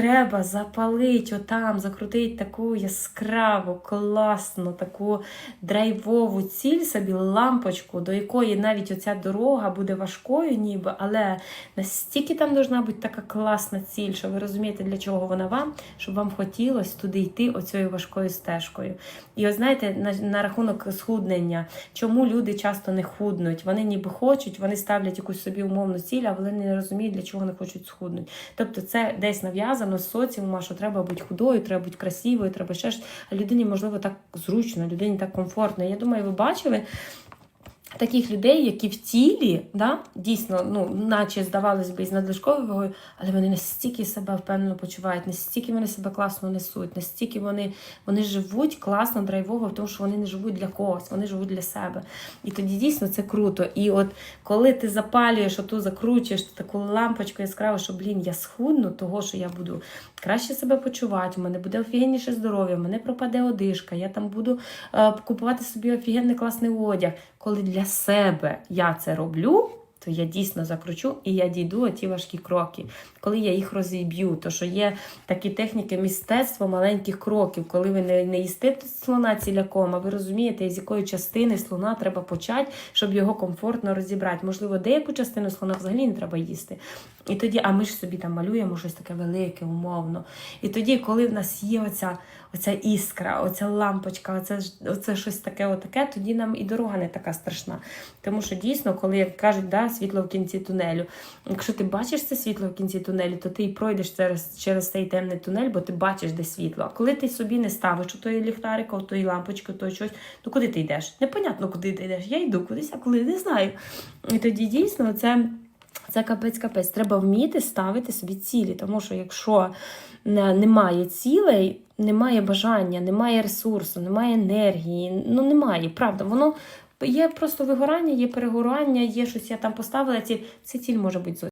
треба запалити отам, закрутити таку яскраву, класну, таку драйвову ціль собі, лампочку, до якої навіть оця дорога буде важкою, ніби, але настільки там должна бути така класна ціль, що ви розумієте, для чого вона вам, щоб вам хотілося туди йти оцією важкою стежкою. І от знаєте, на, на рахунок схуднення, чому люди часто не худнуть? Вони ніби хочуть, вони ставлять якусь собі умовну ціль, а вони не розуміють, для чого вони хочуть схуднути. Тобто це десь нав'язано з соціума, що треба бути худою, треба бути красивою, треба ще ж. А людині, можливо, так зручно, людині так комфортно. Я думаю, ви бачили. Таких людей, які в тілі, да, дійсно, ну, наче здавалось би, із надлишковою вагою, але вони настільки себе впевнено почувають, настільки вони себе класно несуть, настільки вони, вони живуть класно, драйвово, тому що вони не живуть для когось, вони живуть для себе. І тоді дійсно це круто. І от коли ти запалюєш, оту закручуєш таку лампочку яскраву, що блін, я схудну, того що я буду краще себе почувати, у мене буде офігенніше здоров'я, в мене пропаде одишка, я там буду е, купувати собі офігенний класний одяг. Коли для себе. Я це роблю, то я дійсно закручу і я дійду ті важкі кроки. Коли я їх розіб'ю, то що є такі техніки мистецтва маленьких кроків, коли ви не, не їсте слона ціляком, а ви розумієте, з якої частини слона треба почати, щоб його комфортно розібрати. Можливо, деяку частину слона взагалі не треба їсти. І тоді, а ми ж собі там малюємо щось таке велике, умовно. І тоді, коли в нас є оця, оця іскра, оця лампочка, оце, оце щось таке, отаке, тоді нам і дорога не така страшна. Тому що дійсно, коли як кажуть, да, світло в кінці тунелю. Якщо ти бачиш це світло в кінці тунелю, то ти і пройдеш через, через цей темний тунель, бо ти бачиш, де світло. А коли ти собі не ставиш у тої ліхтарика, у тої лампочки, у той щось, ну куди ти йдеш? Непонятно, куди ти йдеш. Я йду кудись, а коли не знаю. І тоді дійсно це. Це капець-капець. Треба вміти ставити собі цілі, тому що якщо не- немає цілей, немає бажання, немає ресурсу, немає енергії, ну немає, правда, воно є просто вигорання, є перегорання, є щось я там поставила. Ціль. Ця ціль може бути